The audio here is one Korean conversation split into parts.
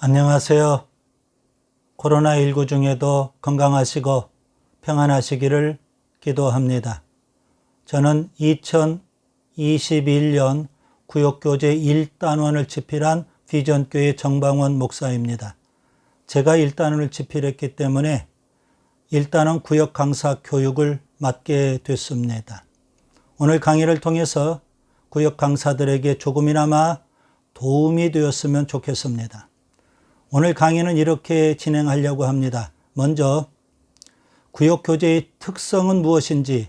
안녕하세요. 코로나19 중에도 건강하시고 평안하시기를 기도합니다. 저는 2021년 구역교재 1단원을 집필한 비전교회 정방원 목사입니다. 제가 1단원을 집필했기 때문에 1단원 구역 강사 교육을 맡게 됐습니다. 오늘 강의를 통해서 구역 강사들에게 조금이나마 도움이 되었으면 좋겠습니다. 오늘 강의는 이렇게 진행하려고 합니다. 먼저 구역 교재의 특성은 무엇인지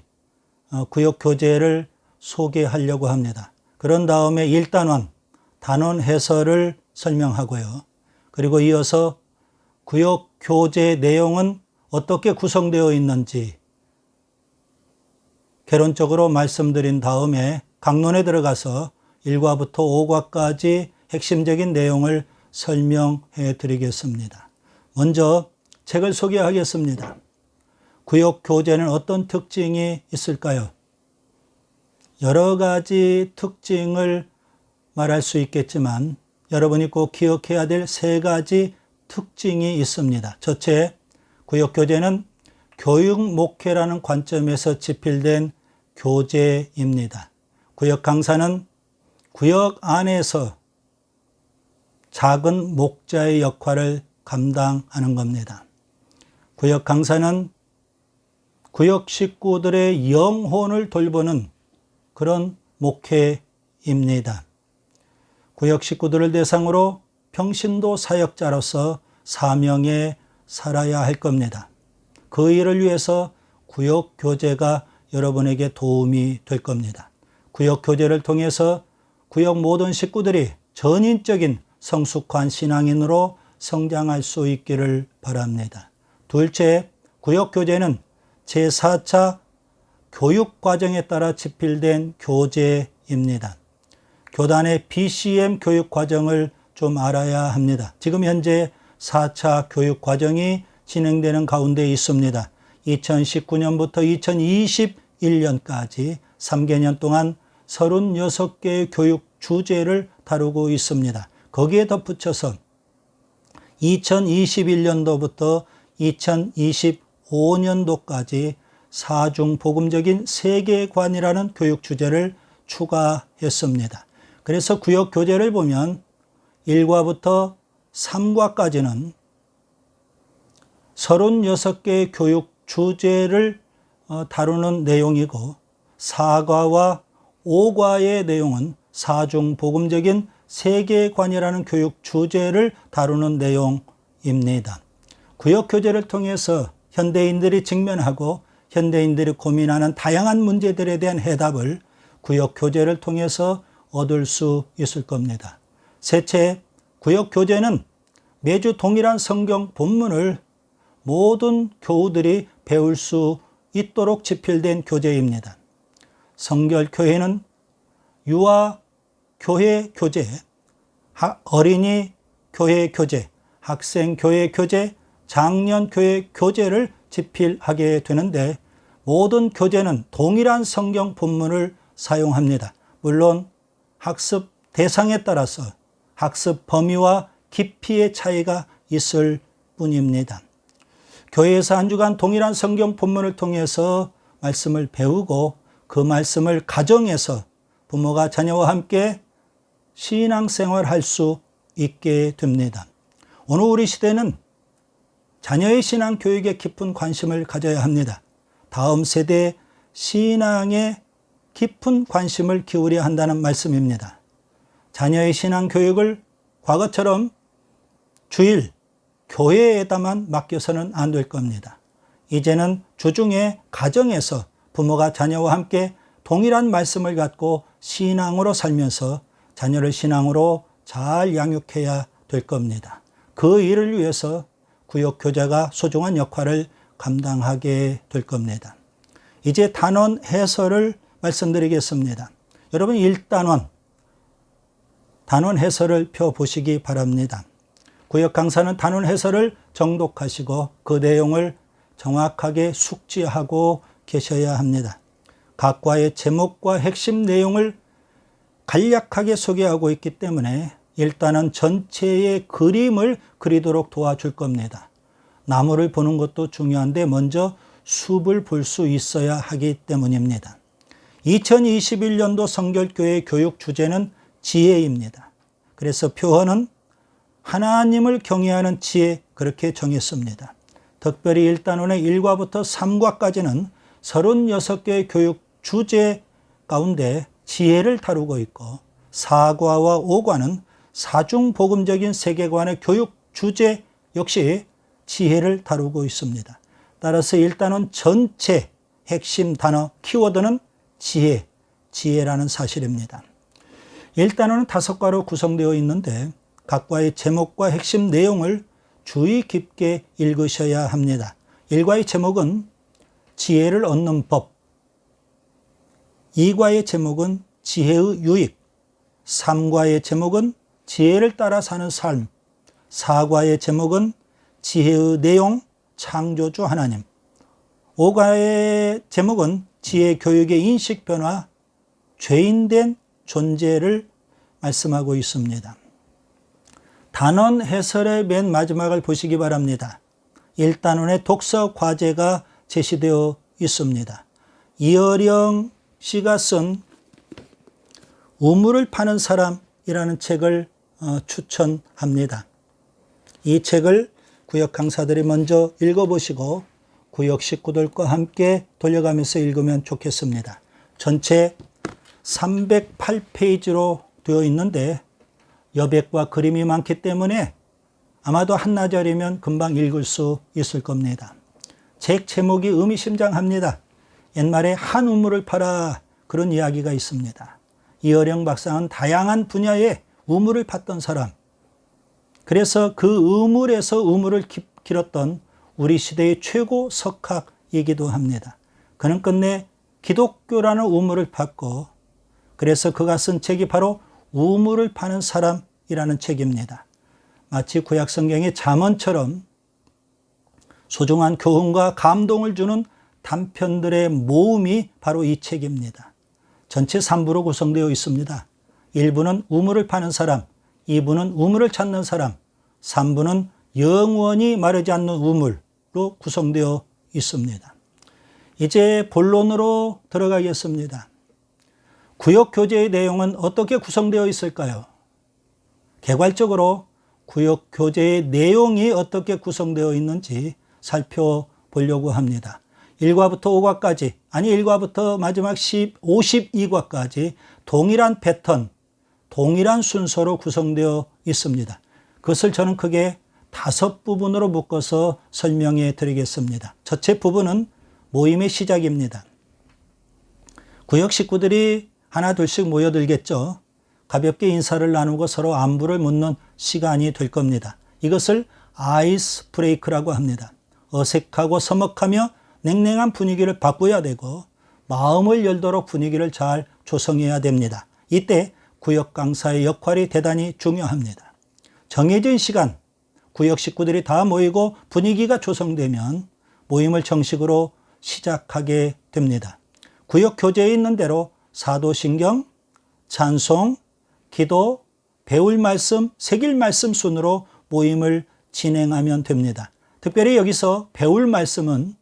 어, 구역 교재를 소개하려고 합니다. 그런 다음에 1단원 단원 해설을 설명하고요. 그리고 이어서 구역 교재 내용은 어떻게 구성되어 있는지 개론적으로 말씀드린 다음에 강론에 들어가서 1과부터 5과까지 핵심적인 내용을 설명해 드리겠습니다. 먼저 책을 소개하겠습니다. 구역 교재는 어떤 특징이 있을까요? 여러 가지 특징을 말할 수 있겠지만 여러분이 꼭 기억해야 될 세 가지 특징이 있습니다. 첫째, 구역 교재는 교육 목회라는 관점에서 집필된 교재입니다. 구역 강사는 구역 안에서 작은 목자의 역할을 감당하는 겁니다. 구역 강사는 구역 식구들의 영혼을 돌보는 그런 목회입니다. 구역 식구들을 대상으로 평신도 사역자로서 사명에 살아야 할 겁니다. 그 일을 위해서 구역 교재가 여러분에게 도움이 될 겁니다. 구역 교재를 통해서 구역 모든 식구들이 전인적인 성숙한 신앙인으로 성장할 수 있기를 바랍니다. 둘째, 구역 교재는 제4차 교육 과정에 따라 집필된 교재입니다. 교단의 BCM 교육 과정을 좀 알아야 합니다. 지금 현재 4차 교육 과정이 진행되는 가운데 있습니다. 2019년부터 2021년까지 3개년 동안 36개의 교육 주제를 다루고 있습니다. 거기에 덧붙여서 2021년도부터 2025년도까지 사중 복음적인 세계관이라는 교육 주제를 추가했습니다. 그래서 구역 교재를 보면 1과부터 3과까지는 36개의 교육 주제를 어, 다루는 내용이고 4과와 5과의 내용은 사중 복음적인 세계관이라는 교육 주제를 다루는 내용입니다. 구역 교재를 통해서 현대인들이 직면하고 현대인들이 고민하는 다양한 문제들에 대한 해답을 구역 교재를 통해서 얻을 수 있을 겁니다. 셋째, 구역 교재는 매주 동일한 성경 본문을 모든 교우들이 배울 수 있도록 집필된 교재입니다. 성결교회는 유아 교회 교재, 어린이 교회 교재, 학생 교회 교재, 장년 교회 교재를 집필하게 되는데 모든 교재는 동일한 성경 본문을 사용합니다. 물론 학습 대상에 따라서 학습 범위와 깊이의 차이가 있을 뿐입니다. 교회에서 한 주간 동일한 성경 본문을 통해서 말씀을 배우고 그 말씀을 가정에서 부모가 자녀와 함께 신앙생활 할 수 있게 됩니다. 오늘 우리 시대는 자녀의 신앙 교육에 깊은 관심을 가져야 합니다. 다음 세대 신앙에 깊은 관심을 기울여야 한다는 말씀입니다. 자녀의 신앙 교육을 과거처럼 주일, 교회에다만 맡겨서는 안 될 겁니다. 이제는 주중에 가정에서 부모가 자녀와 함께 동일한 말씀을 갖고 신앙으로 살면서 자녀를 신앙으로 잘 양육해야 될 겁니다. 그 일을 위해서 구역 교재가 소중한 역할을 감당하게 될 겁니다. 이제 단원 해설을 말씀드리겠습니다. 여러분 1단원 단원 해설을 펴 보시기 바랍니다. 구역 강사는 단원 해설을 정독하시고 그 내용을 정확하게 숙지하고 계셔야 합니다. 각과의 제목과 핵심 내용을 간략하게 소개하고 있기 때문에 일단은 전체의 그림을 그리도록 도와줄 겁니다. 나무를 보는 것도 중요한데 먼저 숲을 볼 수 있어야 하기 때문입니다. 2021년도 성결교회 교육 주제는 지혜입니다. 그래서 표현은 하나님을 경외하는 지혜 그렇게 정했습니다. 특별히 일단원의 1과부터 3과까지는 36개의 교육 주제 가운데 지혜를 다루고 있고 4과와 5과는 사중복음적인 세계관의 교육 주제 역시 지혜를 다루고 있습니다. 따라서 일단은 전체 핵심 단어 키워드는 지혜, 지혜라는 사실입니다. 일단은 다섯 과로 구성되어 있는데 각 과의 제목과 핵심 내용을 주의 깊게 읽으셔야 합니다. 1과의 제목은 지혜를 얻는 법, 2과의 제목은 지혜의 유익, 3과의 제목은 지혜를 따라 사는 삶, 4과의 제목은 지혜의 내용, 창조주 하나님, 5과의 제목은 지혜 교육의 인식 변화, 죄인된 존재를 말씀하고 있습니다. 단원 해설의 맨 마지막을 보시기 바랍니다. 1단원의 독서 과제가 제시되어 있습니다. 이어령 씨가 쓴 우물을 파는 사람이라는 책을 어, 추천합니다. 이 책을 구역 강사들이 먼저 읽어보시고 구역 식구들과 함께 돌려가면서 읽으면 좋겠습니다. 전체 308페이지로 되어 있는데 여백과 그림이 많기 때문에 아마도 한나절이면 금방 읽을 수 있을 겁니다. 책 제목이 의미심장합니다. 옛말에 한 우물을 팔아 그런 이야기가 있습니다. 이어령 박사는 다양한 분야의 우물을 팠던 사람. 그래서 그 우물에서 우물을 길었던 우리 시대의 최고 석학이기도 합니다. 그는 끝내 기독교라는 우물을 팠고 그래서 그가 쓴 책이 바로 우물을 파는 사람이라는 책입니다. 마치 구약 성경의 잠언처럼 소중한 교훈과 감동을 주는 단편들의 모음이 바로 이 책입니다. 전체 3부로 구성되어 있습니다. 1부는 우물을 파는 사람, 2부는 우물을 찾는 사람, 3부는 영원히 마르지 않는 우물로 구성되어 있습니다. 이제 본론으로 들어가겠습니다. 구역 교재의 내용은 어떻게 구성되어 있을까요? 개괄적으로 구역 교재의 내용이 어떻게 구성되어 있는지 살펴보려고 합니다. 1과부터 5과까지, 아니 1과부터 마지막 10, 52과까지 동일한 패턴, 동일한 순서로 구성되어 있습니다. 그것을 저는 크게 다섯 부분으로 묶어서 설명해 드리겠습니다. 첫째 부분은 모임의 시작입니다. 구역 식구들이 하나 둘씩 모여들겠죠. 가볍게 인사를 나누고 서로 안부를 묻는 시간이 될 겁니다. 이것을 아이스 브레이크라고 합니다. 어색하고 서먹하며 냉랭한 분위기를 바꿔야 되고 마음을 열도록 분위기를 잘 조성해야 됩니다. 이때 구역 강사의 역할이 대단히 중요합니다. 정해진 시간, 구역 식구들이 다 모이고 분위기가 조성되면 모임을 정식으로 시작하게 됩니다. 구역 교재에 있는 대로 사도신경, 찬송, 기도, 배울 말씀, 새길 말씀 순으로 모임을 진행하면 됩니다. 특별히 여기서 배울 말씀은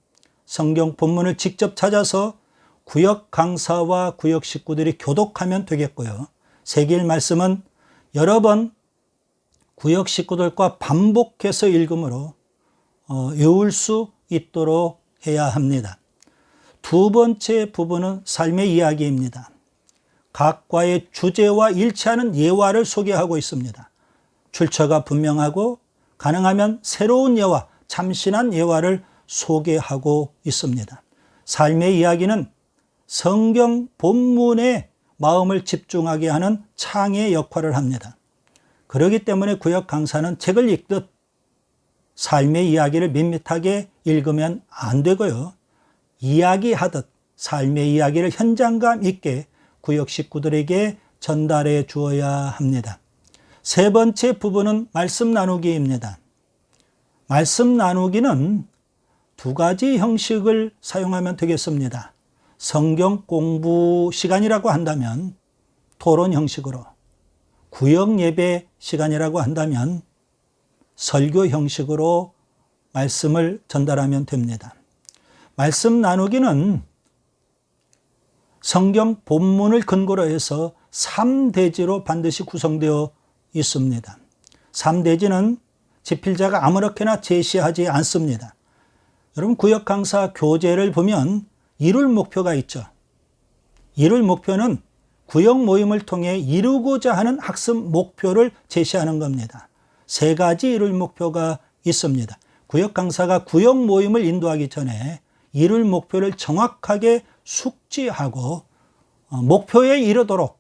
성경 본문을 직접 찾아서 구역 강사와 구역 식구들이 교독하면 되겠고요. 새길 말씀은 여러 번 구역 식구들과 반복해서 읽음으로 어, 외울 수 있도록 해야 합니다. 두 번째 부분은 삶의 이야기입니다. 각과의 주제와 일치하는 예화를 소개하고 있습니다. 출처가 분명하고 가능하면 새로운 예화, 참신한 예화를 소개하고 있습니다. 삶의 이야기는 성경 본문에 마음을 집중하게 하는 창의 역할을 합니다. 그렇기 때문에 구역 강사는 책을 읽듯 삶의 이야기를 밋밋하게 읽으면 안 되고요. 이야기하듯 삶의 이야기를 현장감 있게 구역 식구들에게 전달해 주어야 합니다. 세 번째 부분은 말씀 나누기입니다. 말씀 나누기는 두 가지 형식을 사용하면 되겠습니다. 성경 공부 시간이라고 한다면 토론 형식으로 구역 예배 시간이라고 한다면 설교 형식으로 말씀을 전달하면 됩니다. 말씀 나누기는 성경 본문을 근거로 해서 3대지로 반드시 구성되어 있습니다. 3대지는 지필자가 아무렇게나 제시하지 않습니다. 여러분 구역 강사 교재를 보면 이룰 목표가 있죠. 이룰 목표는 구역 모임을 통해 이루고자 하는 학습 목표를 제시하는 겁니다. 세 가지 이룰 목표가 있습니다. 구역 강사가 구역 모임을 인도하기 전에 이룰 목표를 정확하게 숙지하고 어, 목표에 이르도록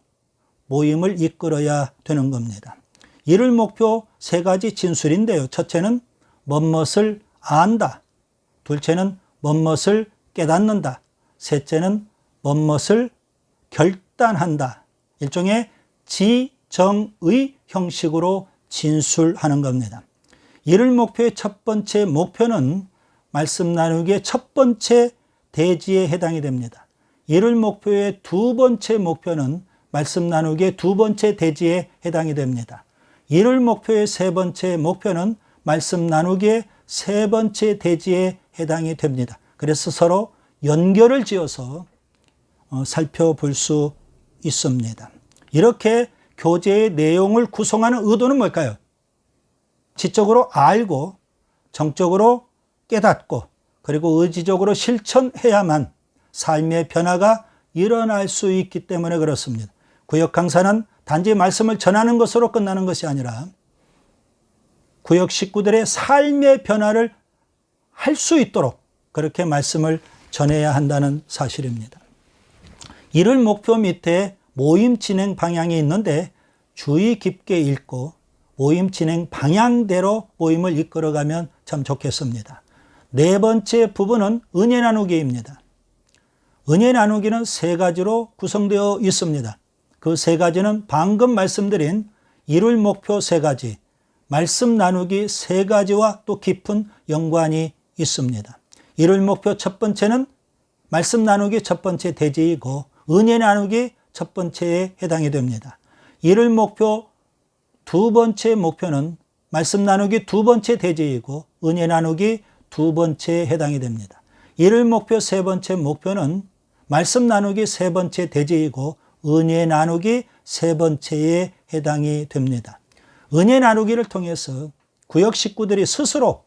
모임을 이끌어야 되는 겁니다. 이룰 목표 세 가지 진술인데요. 첫째는 멋멋을 안다. 둘째는 멋멋을 깨닫는다. 셋째는 멋멋을 결단한다. 일종의 지정의 형식으로 진술하는 겁니다. 이를 목표의 첫 번째 목표는 말씀 나누기의 첫 번째 대지에 해당이 됩니다. 이를 목표의 두 번째 목표는 말씀 나누기의 두 번째 대지에 해당이 됩니다. 이를 목표의 세 번째 목표는 말씀 나누기의 세 번째 대지에 해당이 됩니다. 그래서 서로 연결을 지어서 어, 살펴볼 수 있습니다. 이렇게 교재의 내용을 구성하는 의도는 뭘까요? 지적으로 알고 정적으로 깨닫고 그리고 의지적으로 실천해야만 삶의 변화가 일어날 수 있기 때문에 그렇습니다. 구역 강사는 단지 말씀을 전하는 것으로 끝나는 것이 아니라 구역 식구들의 삶의 변화를 할 수 있도록 그렇게 말씀을 전해야 한다는 사실입니다. 이를 목표 밑에 모임 진행 방향이 있는데 주의 깊게 읽고 모임 진행 방향대로 모임을 이끌어가면 참 좋겠습니다. 네 번째 부분은 은혜 나누기입니다. 은혜 나누기는 세 가지로 구성되어 있습니다. 그 세 가지는 방금 말씀드린 이룰 목표 세 가지, 말씀 나누기 세 가지와 또 깊은 연관이 있습니다. 이룰 목표 첫 번째는 말씀 나누기 첫 번째 대지이고 은혜 나누기 첫 번째에 해당이 됩니다. 이를 목표 두 번째 목표는 말씀 나누기 두 번째 대지이고 은혜 나누기 두 번째에 해당이 됩니다. 이를 목표 세 번째 목표는 말씀 나누기 세 번째 대지이고 은혜 나누기 세 번째에 해당이 됩니다. 은혜 나누기를 통해서 구역 식구들이 스스로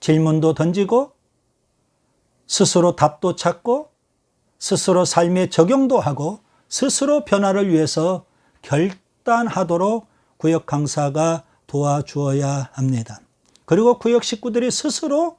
질문도 던지고 스스로 답도 찾고 스스로 삶에 적용도 하고 스스로 변화를 위해서 결단하도록 구역 강사가 도와주어야 합니다. 그리고 구역 식구들이 스스로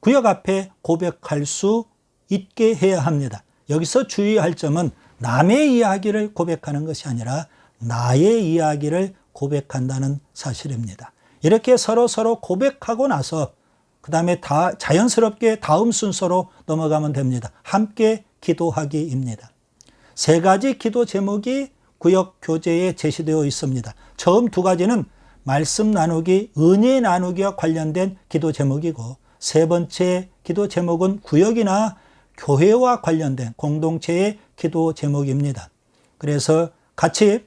구역 앞에 고백할 수 있게 해야 합니다. 여기서 주의할 점은 남의 이야기를 고백하는 것이 아니라 나의 이야기를 고백한다는 사실입니다. 이렇게 서로 서로 고백하고 나서 그 다음에 다 자연스럽게 다음 순서로 넘어가면 됩니다. 함께 기도하기입니다. 세 가지 기도 제목이 구역 교재에 제시되어 있습니다. 처음 두 가지는 말씀 나누기, 은혜 나누기와 관련된 기도 제목이고 세 번째 기도 제목은 구역이나 교회와 관련된 공동체의 기도 제목입니다. 그래서 같이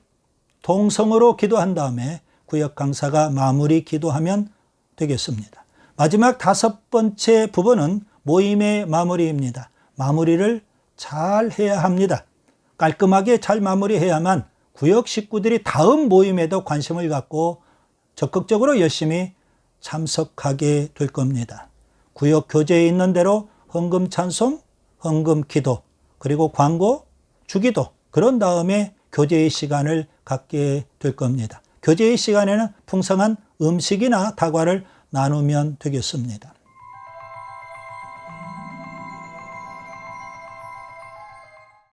동성으로 기도한 다음에 구역 강사가 마무리 기도하면 되겠습니다. 마지막 다섯 번째 부분은 모임의 마무리입니다. 마무리를 잘 해야 합니다. 깔끔하게 잘 마무리해야만 구역 식구들이 다음 모임에도 관심을 갖고 적극적으로 열심히 참석하게 될 겁니다. 구역 교재에 있는 대로 헌금 찬송, 헌금 기도, 그리고 광고, 주기도, 그런 다음에 교제의 시간을 갖게 될 겁니다. 교제의 시간에는 풍성한 음식이나 다과를 나누면 되겠습니다.